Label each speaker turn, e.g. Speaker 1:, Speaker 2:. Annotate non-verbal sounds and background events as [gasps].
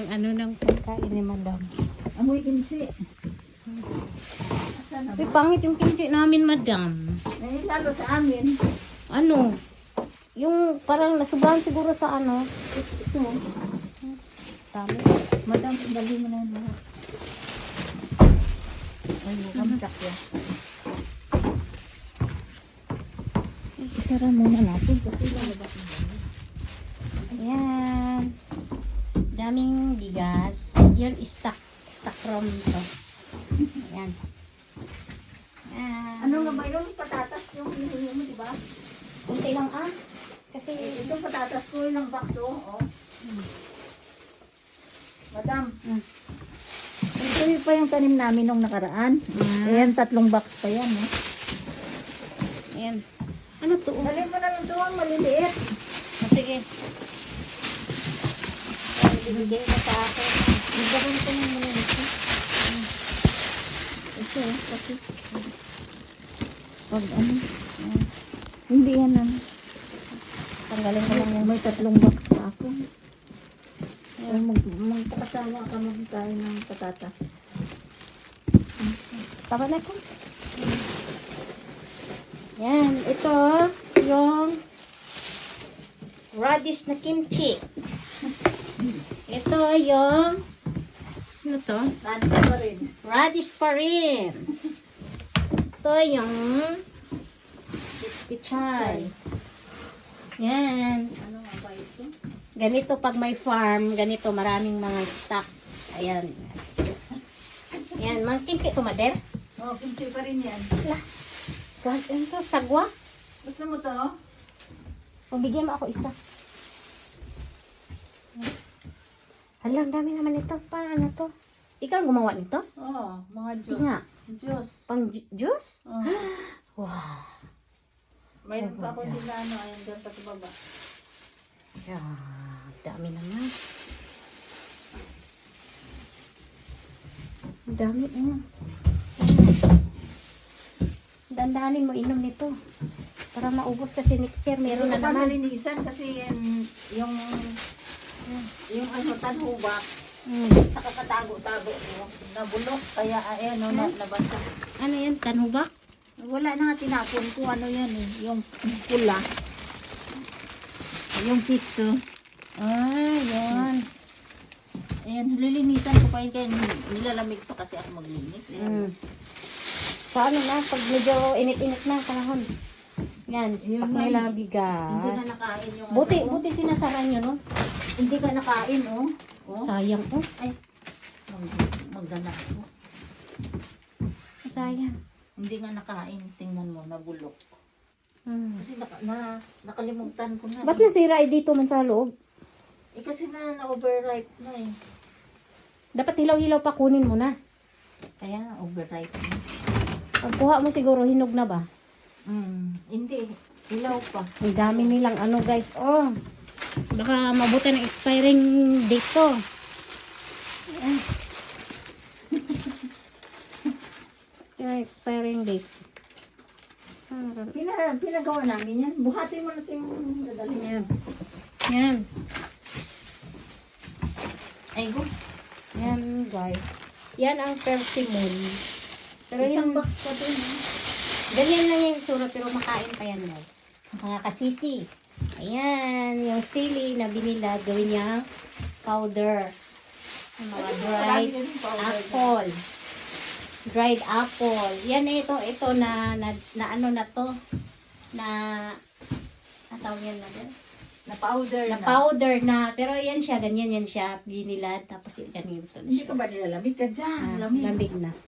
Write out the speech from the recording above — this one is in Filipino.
Speaker 1: ng ano ng pagkain ni madam.
Speaker 2: Amoy kimchi.
Speaker 1: Uy, pangit yung kimchi namin, madam.
Speaker 2: Eh, lalo sa amin.
Speaker 1: Ano? Yung parang nasubahan siguro sa ano.
Speaker 2: Ito.
Speaker 1: Dami.
Speaker 2: Madam, dali mo na lahat. Ay, mukhang sakya. Isara muna natin kasi lalabas na.
Speaker 1: Ayan. Daming bigas. Yan, stock. Stock from ito. Ayan. Ayan.
Speaker 2: Ano nga ba yun? Patatas yung hinihingi mo, di ba?
Speaker 1: Kunti lang ah. Kasi,
Speaker 2: Eh, Itong patatas ko, ilang box, oh. oh. Madam,
Speaker 1: mm,
Speaker 2: ito yung pa yung tanim namin nung nakaraan.
Speaker 1: Ah.
Speaker 2: Ayan, tatlong box pa yan, eh.
Speaker 1: ayan. Ano to?
Speaker 2: Dali mo na lang doon, maliliit.
Speaker 1: sige. Binigay mo sa akin. Bigyan ko ng muna nito.
Speaker 2: Ito, eh, kasi. Pag ano, hindi yan ano.
Speaker 1: Tanggalin ko lang yung
Speaker 2: May tatlong box pa ako. Ay, mag, magpakasama ka magkain ng patatas.
Speaker 1: Tama na ko. Yan, ito yung radish na kimchi. Ito yung ano to?
Speaker 2: Nanis pa rin.
Speaker 1: Radish pa rin. Ito yung pichay. Yan.
Speaker 2: Ano nga ba ito?
Speaker 1: Ganito pag may farm, ganito maraming mga stock. Ayan. Yan, mga kimchi to, Mader.
Speaker 2: Oh, kimchi pa rin yan.
Speaker 1: Kahit ano to, sagwa.
Speaker 2: Gusto mo to?
Speaker 1: Pagbigyan mo ako isa. Hala, ang dami naman ito. Paano to? Ikaw ang gumawa nito?
Speaker 2: Oo, oh, mga
Speaker 1: Nga.
Speaker 2: juice. Juice.
Speaker 1: Pang ju- juice?
Speaker 2: Oh. [gasps]
Speaker 1: Wow.
Speaker 2: Mayroon pa ako din na ano, ayun pa sa baba.
Speaker 1: Yeah, dami naman. Ang dami. Mm. Dandanin mo inom nito. Para maubos kasi next year meron na
Speaker 2: Meron na
Speaker 1: naman.
Speaker 2: malinisan kasi yan, yung yung ano, tanhubak,
Speaker 1: Mm.
Speaker 2: sa kakatago-tago ko, nabulok, kaya ayan, no, na, nabasa.
Speaker 1: Ano yan? Tanubak?
Speaker 2: Wala na nga tinapon ko, ano yan eh, yung pula. Yung pito.
Speaker 1: Ah, yan.
Speaker 2: Ayan, lilinisan ko pa yun kaya nilalamig pa kasi ako maglinis. Ayan.
Speaker 1: Mm. Sa ano na, pag medyo init-init na panahon. Yan,
Speaker 2: na.
Speaker 1: nila
Speaker 2: Hindi na
Speaker 1: bigas.
Speaker 2: nakain yung
Speaker 1: Buti,
Speaker 2: ano.
Speaker 1: buti sinasaran nyo, no?
Speaker 2: Hindi ka nakain, oh. oh.
Speaker 1: Sayang, oh.
Speaker 2: Ay, mag, magdala ako.
Speaker 1: Sayang.
Speaker 2: Hindi nga nakain, tingnan mo, nabulok.
Speaker 1: Hmm.
Speaker 2: Kasi naka, na, nakalimutan ko na.
Speaker 1: Ba't
Speaker 2: eh.
Speaker 1: nasira eh dito man sa loob?
Speaker 2: Eh kasi na na-overripe na eh.
Speaker 1: Dapat hilaw-hilaw pa kunin mo na.
Speaker 2: Kaya na-overripe na.
Speaker 1: Pagkuha mo siguro, hinog na ba?
Speaker 2: Mm, hindi. Ilaw pa.
Speaker 1: Ang dami nilang ano guys. Oh. Baka mabuti ng expiring date to. Ay. [laughs] Yung expiring date. Ah,
Speaker 2: Pina, pinagawa namin yan. Buhatin mo natin yung dadalhin.
Speaker 1: Yan. Yan.
Speaker 2: Ay, go.
Speaker 1: Yan guys. Yan ang persimmon. Pero
Speaker 2: Isang
Speaker 1: yung
Speaker 2: box pa eh.
Speaker 1: Ganyan lang yung tsura pero makain pa yan guys. Mga kasisi. Ayan, yung sili na binila, gawin niyang powder. Yung Mga dried apple. Dried apple. Yan na ito, ito na, na, na ano na to, na, ang tawag yan na din?
Speaker 2: Na powder
Speaker 1: Na
Speaker 2: na.
Speaker 1: powder na. Pero yan siya, ganyan yan siya, binilad, tapos ganito na
Speaker 2: Hindi
Speaker 1: siya.
Speaker 2: ka ba nilalamig ka dyan?
Speaker 1: Ah,
Speaker 2: lamig.
Speaker 1: lamig na.